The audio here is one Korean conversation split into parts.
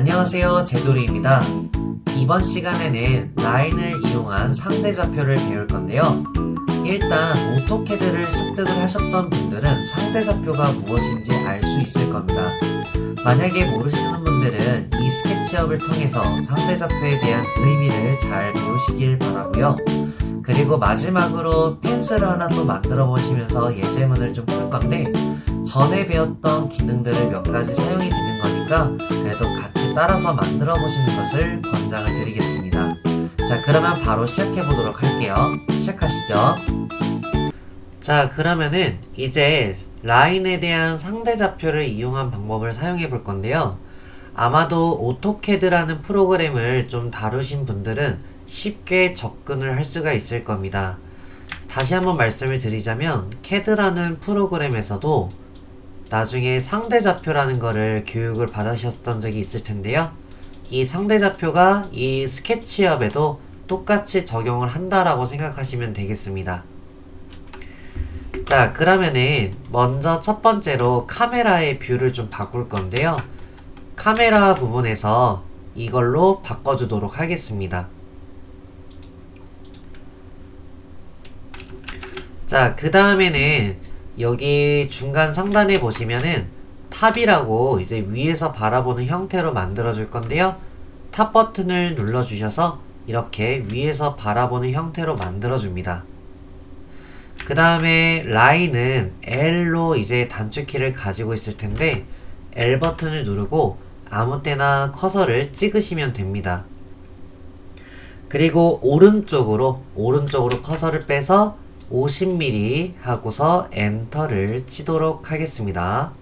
안녕하세요. 제돌이입니다. 이번 시간에는 라인을 이용한 상대 좌표를 배울 건데요. 일단 오토캐드를 습득을 하셨던 분들은 상대 좌표가 무엇인지 알 수 있을 겁니다. 만약에 모르시는 분들은 이 스케치업을 통해서 상대 좌표에 대한 의미를 잘 배우시길 바라고요. 그리고 마지막으로 펜슬을 하나 또 만들어 보시면서 예제문을 좀 풀 건데 전에 배웠던 기능들을 몇 가지 사용이 되는 거니까 그래도 같이 따라서 만들어 보시는 것을 권장을 드리겠습니다. 자, 그러면 바로 시작해 보도록 할게요. 시작하시죠. 자, 그러면은 이제 라인에 대한 상대 좌표를 이용한 방법을 사용해 볼 건데요. 아마도 오토캐드라는 프로그램을 좀 다루신 분들은 쉽게 접근을 할 수가 있을 겁니다. 다시 한번 말씀을 드리자면 캐드라는 프로그램에서도 나중에 상대좌표라는 거를 교육을 받으셨던 적이 있을 텐데요. 이 상대좌표가 이 스케치업에도 똑같이 적용을 한다라고 생각하시면 되겠습니다. 자, 그러면은 먼저 첫 번째로 카메라의 뷰를 좀 바꿀 건데요. 카메라 부분에서 이걸로 바꿔주도록 하겠습니다. 자, 그 다음에는 여기 중간 상단에 보시면은 탑이라고 이제 위에서 바라보는 형태로 만들어 줄 건데요. 탑 버튼을 눌러 주셔서 이렇게 위에서 바라보는 형태로 만들어 줍니다. 그 다음에 라인은 L로 이제 단축키를 가지고 있을 텐데 L 버튼을 누르고 아무 때나 커서를 찍으시면 됩니다. 그리고 오른쪽으로 오른쪽으로 커서를 빼서 50mm 하고서 엔터를 치도록 하겠습니다.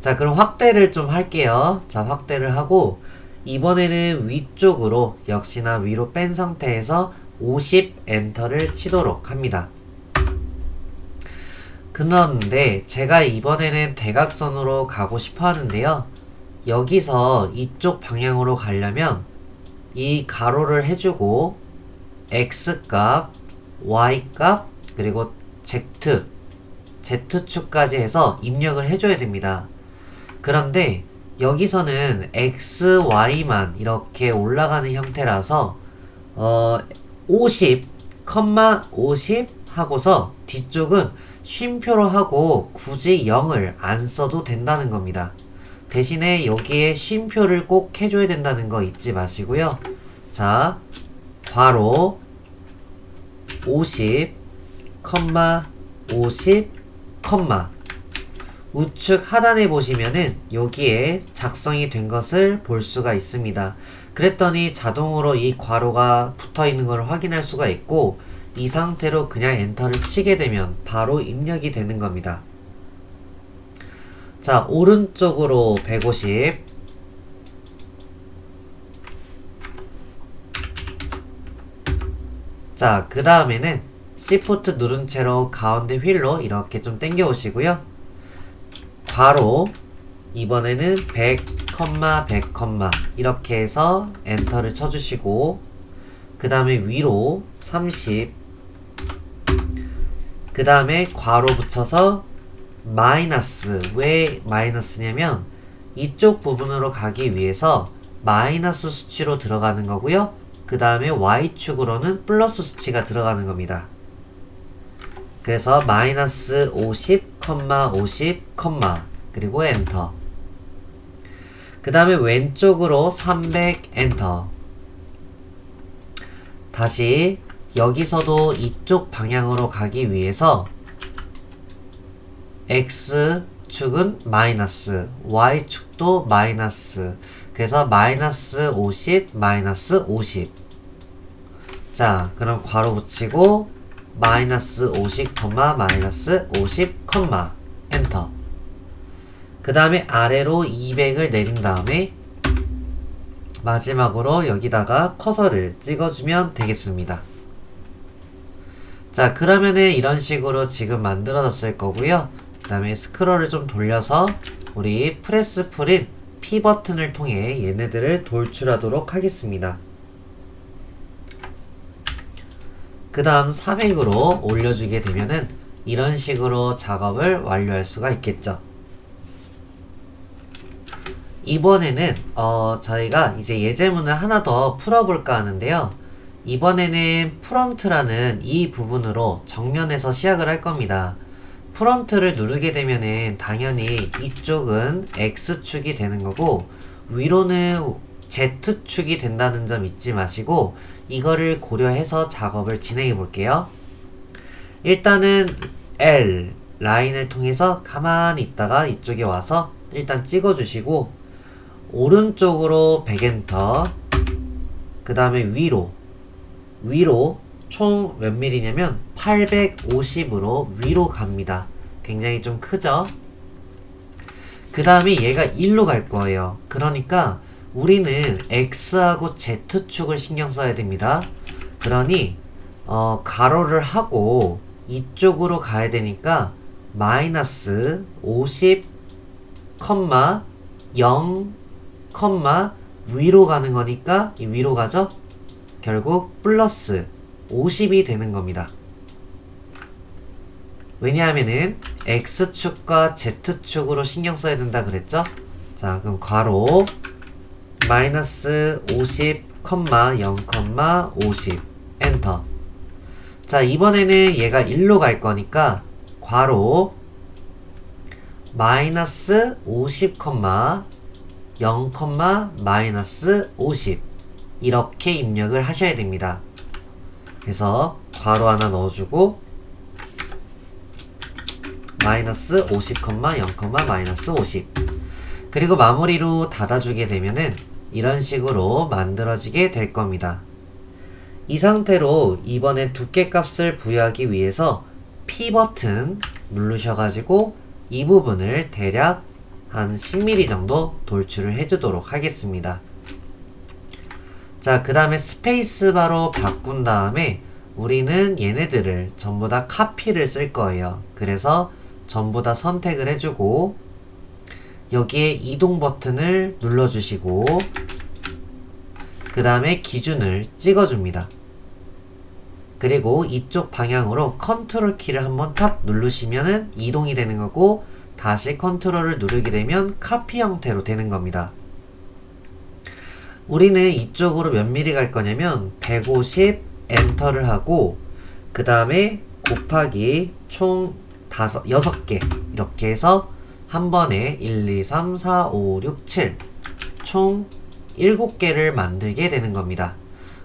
자, 그럼 확대를 좀 할게요. 자, 확대를 하고 이번에는 위쪽으로 역시나 위로 뺀 상태에서 50 엔터를 치도록 합니다. 그런데 제가 이번에는 대각선으로 가고 싶어 하는데요. 여기서 이쪽 방향으로 가려면 이 가로를 해주고 x값, y값, 그리고 z, z축까지 해서 입력을 해줘야 됩니다. 그런데 여기서는 x, y만 이렇게 올라가는 형태라서 어, 50, 50 하고서 뒤쪽은 쉼표로 하고 굳이 0을 안 써도 된다는 겁니다. 대신에 여기에 쉼표를 꼭 해줘야 된다는 거 잊지 마시고요. 자, 괄호 50, 50, 우측 하단에 보시면은 여기에 작성이 된 것을 볼 수가 있습니다. 그랬더니 자동으로 이 괄호가 붙어 있는 걸 확인할 수가 있고 이 상태로 그냥 엔터를 치게 되면 바로 입력이 되는 겁니다. 자, 오른쪽으로 150. 자, 그 다음에는 Shift 누른 채로 가운데 휠로 이렇게 좀 당겨 오시고요. 바로 이번에는 100, 100, 이렇게 해서 엔터를 쳐주시고 그 다음에 위로 30, 그 다음에 괄호 붙여서 마이너스 왜 마이너스냐면 이쪽 부분으로 가기 위해서 마이너스 수치로 들어가는 거고요. 그 다음에 y축으로는 플러스 수치가 들어가는 겁니다. 그래서 마이너스 50, 50, 그리고 엔터 그 다음에 왼쪽으로 300 엔터 다시 여기서도 이쪽 방향으로 가기 위해서 x축은 마이너스, y축도 마이너스. 그래서 마이너스 50, 마이너스 50. 자, 그럼 괄호 붙이고 마이너스 50, 마이너스 50, 엔터. 그 다음에 아래로 200을 내린 다음에 마지막으로 여기다가 커서를 찍어주면 되겠습니다. 자, 그러면은 이런 식으로 지금 만들어졌을 거고요. 그 다음에 스크롤을 좀 돌려서 우리 프레스 프린 P 버튼을 통해 얘네들을 돌출하도록 하겠습니다. 그 다음 400으로 올려주게 되면은 이런 식으로 작업을 완료할 수가 있겠죠. 이번에는 어, 저희가 이제 예제문을 하나 더 풀어볼까 하는데요. 이번에는 프런트라는 이 부분으로 정면에서 시작을 할 겁니다. 프런트를 누르게 되면은 당연히 이쪽은 X축이 되는 거고 위로는 Z축이 된다는 점 잊지 마시고 이거를 고려해서 작업을 진행해 볼게요. 일단은 L 라인을 통해서 가만히 있다가 이쪽에 와서 일단 찍어 주시고 오른쪽으로 백엔터 그 다음에 위로 위로 총 몇 밀리냐면 850으로 위로 갑니다. 굉장히 좀 크죠? 그 다음에 얘가 1로 갈 거예요. 그러니까 우리는 X하고 Z축을 신경 써야 됩니다. 그러니 어, 가로를 하고 이쪽으로 가야 되니까 마이너스 50, 컴마 0, 컴마 위로 가는 거니까 이 위로 가죠? 결국 플러스 50이 되는 겁니다. 왜냐하면은 X축과 Z축으로 신경 써야 된다 그랬죠? 자, 그럼 괄호 마이너스 50, 0, 50 엔터 자, 이번에는 얘가 1로 갈 거니까 괄호 마이너스 50, 0, 마이너스 50 이렇게 입력을 하셔야 됩니다. 그래서 괄호 하나 넣어주고 마이너스 50, 0, 마이너스 50 그리고 마무리로 닫아주게 되면은 이런 식으로 만들어지게 될 겁니다. 이 상태로 이번에 두께 값을 부여하기 위해서 P 버튼 누르셔가지고 이 부분을 대략 한 10mm 정도 돌출을 해주도록 하겠습니다. 자, 그 다음에 스페이스바로 바꾼 다음에 우리는 얘네들을 전부 다 카피를 쓸 거예요. 그래서 전부 다 선택을 해주고 여기에 이동 버튼을 눌러주시고 그 다음에 기준을 찍어줍니다. 그리고 이쪽 방향으로 컨트롤 키를 한번 탑 누르시면은 이동이 되는 거고 다시 컨트롤을 누르게 되면 카피 형태로 되는 겁니다. 우리는 이쪽으로 몇 미리 갈 거냐면 150 엔터를 하고 그 다음에 곱하기 총 5, 6개 이렇게 해서 한 번에 1, 2, 3, 4, 5, 6, 7 총 7개를 만들게 되는 겁니다.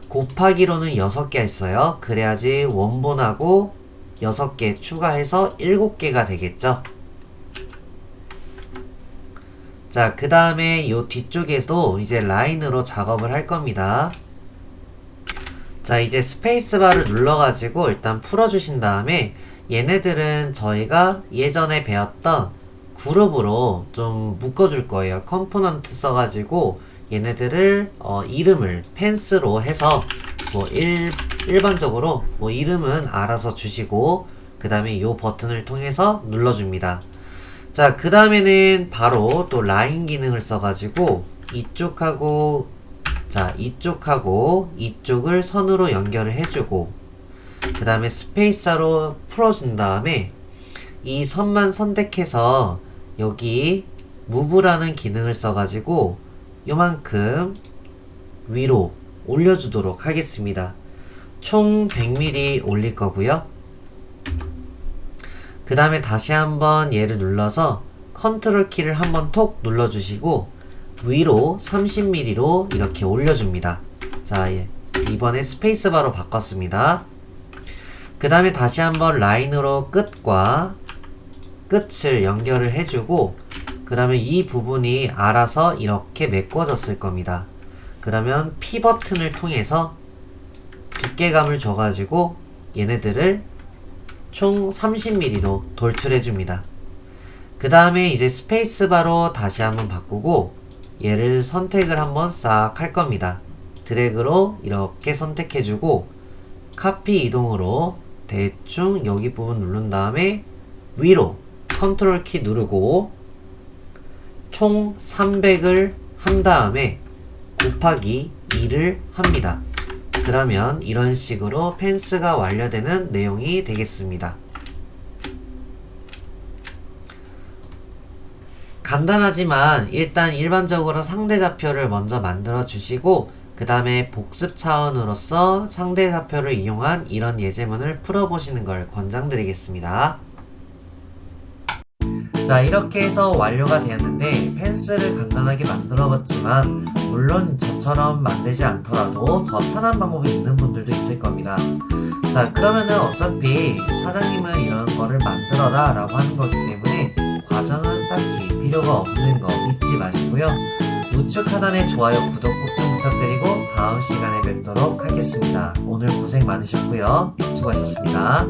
곱하기로는 6개 있어요. 그래야지 원본하고 6개 추가해서 7개가 되겠죠. 자, 그 다음에 요 뒤쪽에도 이제 라인으로 작업을 할 겁니다. 자, 이제 스페이스바를 눌러가지고 일단 풀어주신 다음에 얘네들은 저희가 예전에 배웠던 그룹으로 좀 묶어줄 거예요. 컴포넌트 써가지고 얘네들을 어, 이름을 펜스로 해서 뭐 일, 일반적으로 뭐 이름은 알아서 주시고 그 다음에 이 버튼을 통해서 눌러줍니다. 자, 그 다음에는 바로 또 라인 기능을 써가지고 이쪽하고 자, 이쪽하고 이쪽을 선으로 연결을 해주고 그 다음에 스페이스로 풀어준 다음에 이 선만 선택해서 여기 무브라는 기능을 써가지고 요만큼 위로 올려주도록 하겠습니다. 총 100mm 올릴 거고요. 그 다음에 다시 한번 얘를 눌러서 컨트롤 키를 한번 톡 눌러주시고 위로 30mm로 이렇게 올려줍니다. 자, 예. 이번에 스페이스바로 바꿨습니다. 그 다음에 다시 한번 라인으로 끝과 끝을 연결을 해주고 그러면 이 부분이 알아서 이렇게 메꿔졌을 겁니다. 그러면 P 버튼을 통해서 두께감을 줘가지고 얘네들을 총 30mm로 돌출해 줍니다. 그 다음에 이제 스페이스바로 다시 한번 바꾸고 얘를 선택을 한번 싹 할 겁니다. 드래그로 이렇게 선택해주고 카피 이동으로 대충 여기 부분 누른 다음에 위로 컨트롤 키 누르고 총 300을 한 다음에 곱하기 2를 합니다. 그러면 이런 식으로 펜스가 완료되는 내용이 되겠습니다. 간단하지만 일단 일반적으로 상대 좌표를 먼저 만들어 주시고 그 다음에 복습 차원으로서 상대 좌표를 이용한 이런 예제문을 풀어보시는 걸 권장드리겠습니다. 자 이렇게 해서 완료가 되었는데 펜스를 간단하게 만들어 봤지만 물론 저처럼 만들지 않더라도 더 편한 방법이 있는 분들도 있을 겁니다. 자 그러면은 어차피 사장님은 이런 거를 만들어라 라고 하는 거기 때문에 과정은 딱히 필요가 없는 거 잊지 마시고요. 우측 하단에 좋아요, 구독 꼭 좀 부탁드리고 다음 시간에 뵙도록 하겠습니다. 오늘 고생 많으셨고요. 수고하셨습니다.